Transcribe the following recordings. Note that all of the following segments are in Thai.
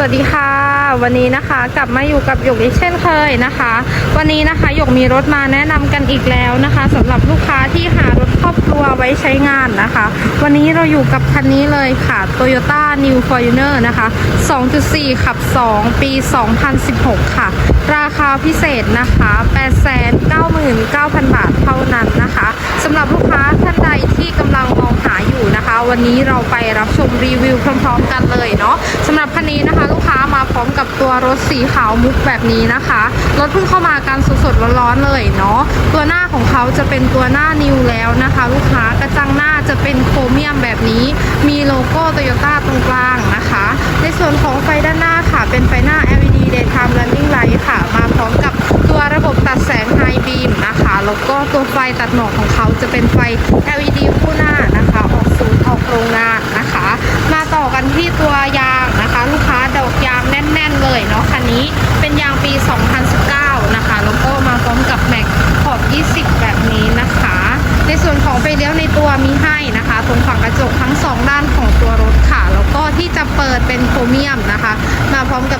สวัสดีค่ะ วันนี้นะคะกลับมาอยู่กับหยกอีกเช่นเคยนะคะ วันนี้นะคะหยกมีรถมาแนะนำกันอีกแล้วนะคะสำหรับลูกค้าที่หารถครอบครัวไว้ใช้งานนะคะ วันนี้เราอยู่กับคันนี้เลยค่ะ Toyota New Fortuner นะคะ 2.4 ขับ 2 ปี 2016 ค่ะ ราคาพิเศษนะคะ 899,000 บาทเท่านั้นนะคะสำหรับลูกค้าท่านใดที่กำลังมองหาอยู่นะคะ วันนี้เราไปรับชมรีวิวพร้อม ๆ กันเลยเนาะสำหรับคันนี้นะคะ ลูกค้ามาพร้อมกับตัวรถสีขาวมุกแบบนี้นะคะ รถเพิ่งเข้ามากันสดๆร้อนๆเลยเนาะตัวหน้าของเขาจะเป็นตัวหน้านิวแล้วนะคะ ลูกค้ากระจังหน้าจะเป็นโครเมียมแบบนี้ มีโลโก้โตโยต้าตรงกลางนะคะ ในส่วนของไฟด้านหน้าค่ะ เป็นไฟหน้า LED Daytime Running Light ค่ะ มาพร้อมกับตัวระบบตัดแสง High Beam นะคะแล้วก็ตัวไฟตัดหมอกของเขาจะเป็นไฟ LED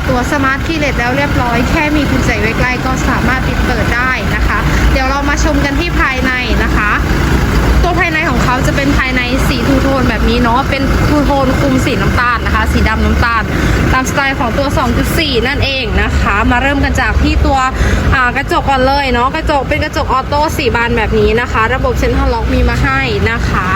ตัวสมาร์ทคีเลตแล้วเรียบร้อย แค่มีกุญแจไว้ใกล้ก็สามารถปิดเปิดได้นะคะ เดี๋ยวเรามาชมกันที่ภายในนะคะ นี้เนาะเป็นทูโทนคุมสีน้ำตาลนะคะ สีดำน้ำตาล ตามสไตล์ของตัว 2.4 นั่นเองนะคะ มาเริ่มกันจากที่ตัวกระจกก่อนเลยเนาะกระจกเป็นกระจกออโต้สีบานแบบนี้นะคะ ระบบเซ็นทรัลล็อกมีมาให้นะคะ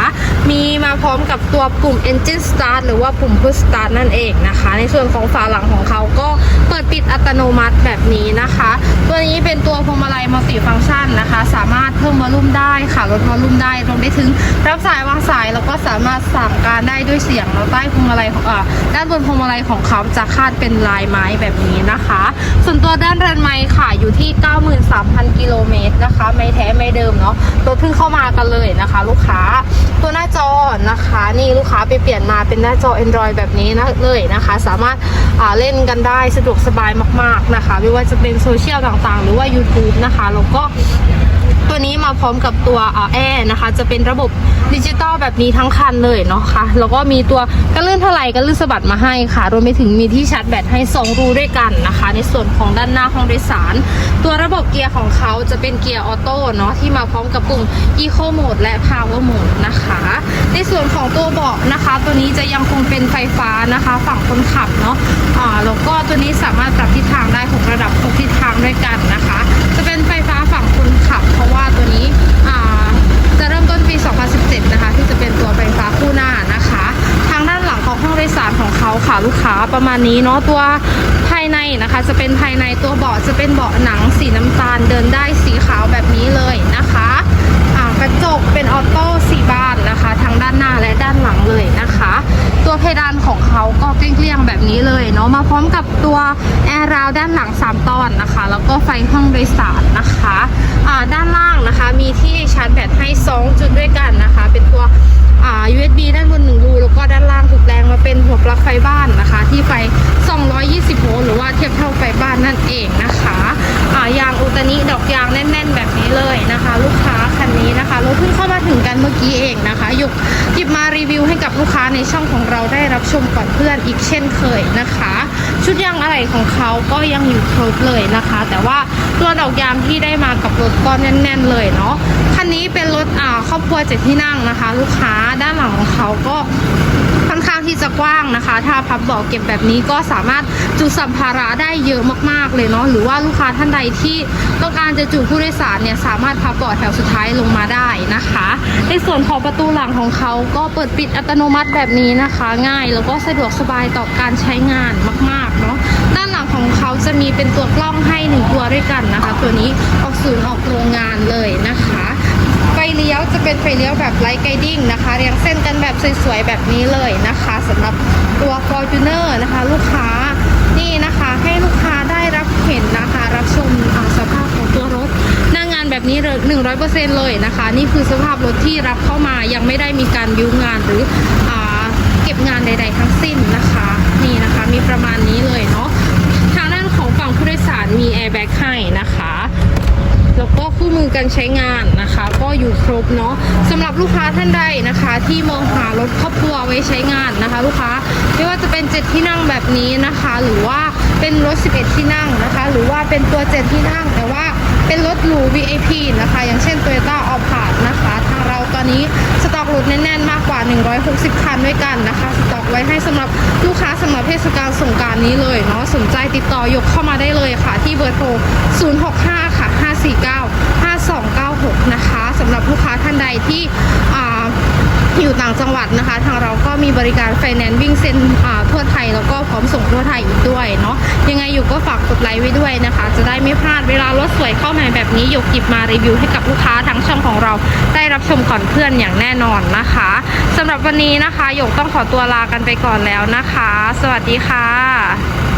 มีมาพร้อมกับตัวปุ่ม Engine Start หรือว่าปุ่ม Push Start นั่นเองนะคะ ในส่วนของฝาหลังของเขาก็เปิดปิดอัตโนมัติแบบนี้นะคะ ตัวนี้เป็นตัวพวงมาลัยมัลติฟังก์ชันนะคะ สามารถเพิ่มวอลุ่มได้ค่ะลดวอลุ่มได้รวมไปถึงรับสายวางสายแล้วก็สามารถสั่งการได้ด้วยเสียงแล้วใต้พวงมาลัยของอ่าด้านบนพวงมาลัยของเขาจะคาดเป็นลายไม้แบบนี้นะคะ ส่วนตัวด้านเรนไม้ค่ะอยู่ที่ 93,000 กิโลเมตรนะคะ ไม่แท้ไม่เดิมเนาะรถเพิ่งเข้ามากันเลยนะคะ ลูกค้าตัวหน้าจอนะคะ นี่ลูกค้าไปเปลี่ยนมาเป็นหน้าจอ Android แบบนี้นะเลยนะคะ สามารถอ่าเล่นกันได้สะดวกสบายมากๆนะคะ ไม่ว่าจะเป็นโซเชียลต่างๆ หรือว่า YouTube นะคะ แล้วก็ ตัวนี้มาพร้อมกับตัวแอร์นะคะ จะเป็นระบบดิจิตอลแบบนี้ทั้งคันเลยเนาะค่ะ แล้วก็มีตัวกระลื่นถลายกระลื่นสะบัดมาให้ค่ะ รวมไปถึงมีที่ชาร์จแบตให้ 2 รูด้วยกันนะคะ ในส่วนของด้านหน้าห้องโดยสาร ตัวระบบเกียร์ของเขาจะเป็นเกียร์ออโต้เนาะที่มาพร้อมกับปุ่ม Eco Mode และ Power Mode นะคะ ในส่วนของตัวเบาะนะคะ ตัวนี้จะยังคงเป็นไฟฟ้านะคะ ฝั่งคนขับเนาะอ่าแล้วก็ตัวนี้สามารถปรับทิศทางได้ ขาค่ะลูกค้าประมาณนี้เนาะตัวภายในนะคะ จะเป็นภายในตัวเบาะจะเป็นเบาะหนังสีน้ำตาลเดินได้สีขาวแบบนี้เลยนะคะกระจกเป็นออโต้สีบานนะคะ ทั้งด้านหน้าและด้านหลังเลยนะคะ ตัวเพดานของเขาก็เกลี้ยงๆแบบนี้เลยเนาะมาพร้อมกับตัวแอร์ราวด้านหลัง 3 ตอนนะคะ แล้วก็ไฟห้องโดยสารนะคะด้านล่างนะคะมีที่ชาร์จแบตให้ 2 จุดด้วยกันนะคะ เป็นตัว USB ด้านบน เป็นหัวปลั๊กไฟบ้านนะคะ ที่ไฟ 220 โวลต์หรือว่าเทียบเท่าไฟบ้านนั่นเองนะคะอ่ายางอุตานิดอกยางแน่น ๆ แบบนี้เลยนะคะ ลูกค้าคันนี้นะคะรถเพิ่งเข้ามาถึงกันเมื่อกี้เองนะคะหยกหยิบมารีวิวให้กับลูกค้าในช่องของเราได้รับชมก่อนเพื่อนอีกเช่นเคยนะคะ ชุดยางอะไหล่ของเขาก็ยังอยู่ครบเลยนะคะ แต่ว่าตัวดอกยางที่ได้มากับรถก็แน่น ๆ เลยเนาะคันนี้เป็นรถอ่าครอบครัวเจ็ดที่นั่งนะคะ ลูกค้าด้านหลังของเขาก็ ที่จะกว้างนะคะ ถ้าพับเบาะเก็บแบบนี้ก็สามารถจุสัมภาระได้เยอะมากๆเลยเนาะหรือว่าลูกค้าท่านใดที่ต้องการจะจุผู้โดยสารเนี่ยสามารถพับเบาะแถวสุดท้ายลงมาได้นะคะ ในส่วนของประตูหลังของเขาก็เปิดปิดอัตโนมัติแบบนี้นะคะ ง่ายแล้วก็สะดวกสบายต่อการใช้งานมากๆเนาะด้านหลังของเขาจะมีเป็นตัวกล้องให้หนึ่งตัวด้วยกันนะคะ ตัวนี้ออกศูนย์ออกโรงงานเลยนะคะ เลี้ยวจะเป็นไฟเลี้ยวแบบไลท์ไกดิ้งนะคะ เรียงเส้นกันแบบสวยๆแบบนี้เลยนะคะสำหรับตัว Fortuner นะคะ ลูกค้านี่นะคะให้ลูกค้าได้รับเห็นนะคะ รับชมสภาพของตัวรถหน้างงานแบบนี้เลย100%เลยนะคะ นี่คือสภาพรถที่รับเข้ามายังไม่ได้มีการบิวงานหรืออเก็บงานใด ๆ ทั้งสิ้นนะคะ นี่นะคะมีประมาณนี้เลยเนาะทางด้านของฝั่งผู้โดยสารมีแอร์แบ็กให้นะคะ มือการใช้งานนะคะ ก็อยู่ครบเนาะสำหรับลูกค้าท่านใดนะคะ ที่มองหารถครอบครัวไว้ใช้งานนะคะ ลูกค้าไม่ว่าจะเป็น7ที่นั่งแบบนี้นะคะ หรือว่าเป็นรถ 11 ที่นั่งนะคะ หรือว่าเป็นตัว7ที่นั่ง แต่ว่าเป็นรถหรู VIP นะคะ อย่างเช่น Toyota a l p a r d นะคะทางเราตอนนี้สต็อกรถแน่นๆมากกว่า 160 คันด้วยกันนะคะ สต็อกไว้ให้สำหรับลูกค้าสำหรับเทศกาลสงกรารนี้เลยเนาะสนใจติดต่อยกเข้ามาได้เลยค่ะ ที่เบอร์โทร 065 ค่ะ 549 5 นะคะสำหรับลูกค้าท่านใดที่อยู่ต่างจังหวัดนะคะ ทางเราก็มีบริการไฟแนนซ์วิ่งเส้นทั่วไทยแล้วก็พร้อมส่งทั่วไทยอีกด้วยเนาะยังไงอยู่ก็ฝากกดไลค์ไว้ด้วยนะคะ จะได้ไม่พลาดเวลารถสวยเข้ามาแบบนี้หยกหยิบมารีวิวให้กับลูกค้าทั้งช่องของเราได้รับชมก่อนเพื่อนอย่างแน่นอนนะคะสำหรับวันนี้นะคะหยกต้องขอตัวลากันไปก่อนแล้วนะคะ สวัสดีค่ะ